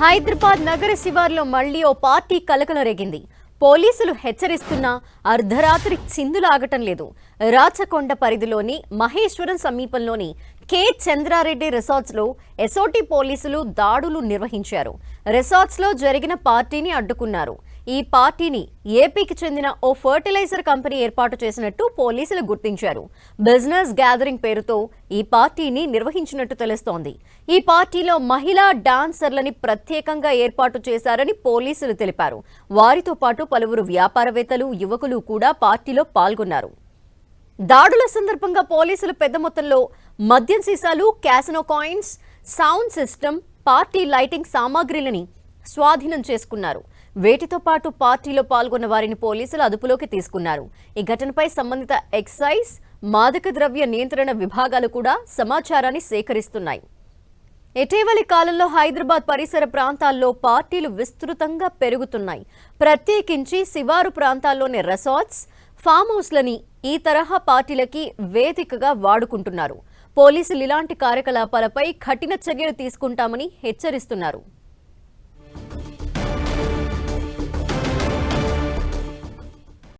హైదరాబాద్ నగర శివార్లో మళ్ళీ ఓ పార్టీ కలకలం రేగింది పోలీసులు హెచ్చరిస్తున్నా అర్ధరాత్రి చిందులాగటం లేదు. రాచకొండ పరిధిలోని మహేశ్వరం సమీపంలోని కె. చంద్రారెడ్డి రిసార్ట్స్లో ఎస్ఓటి పోలీసులు దాడులు నిర్వహించారు. రిసార్ట్స్లో జరిగిన పార్టీని అడ్డుకున్నారు. ఈ పార్టీని ఏపీకి చెందిన ఓ ఫర్టిలైజర్ కంపెనీ ఏర్పాటు చేసినట్టు పోలీసులు గుర్తించారు. బిజినెస్ గ్యాదరింగ్ పేరుతో ఈ పార్టీని నిర్వహించినట్టు తెలుస్తోంది. ఈ పార్టీలో మహిళా డాన్సర్లని ప్రత్యేకంగా ఏర్పాటు చేశారని పోలీసులు తెలిపారు. వారితో పాటు పలువురు వ్యాపారవేత్తలు యువకులు కూడా పార్టీలో పాల్గొన్నారు. దాడుల సందర్భంగా పోలీసులు పెద్ద మొత్తంలో మద్యం సీసాలు casino coins sound system party lighting సామాగ్రిలని స్వాధీనం చేసుకున్నారు. వేటితో పాటు పార్టీలో పాల్గొన్న వారిని పోలీసులు అదుపులోకి తీసుకున్నారు. ఈ ఘటనపై సంబంధిత ఎక్సైజ్ మాదక ద్రవ్య నియంత్రణ విభాగాలు కూడా సమాచారాన్ని సేకరిస్తున్నాయి. ఇటీవలి కాలంలో హైదరాబాద్ పరిసర ప్రాంతాల్లో పార్టీలు విస్తృతంగా పెరుగుతున్నాయి. ప్రత్యేకించి శివారు ప్రాంతాల్లోని రెసార్ట్స్ ఫామ్ హౌస్లని ఈ తరహా పార్టీలకి వేదికగా వాడుకుంటున్నారు. పోలీసులు ఇలాంటి కార్యకలాపాలపై కఠిన చర్యలు తీసుకుంటామని హెచ్చరిస్తున్నారు.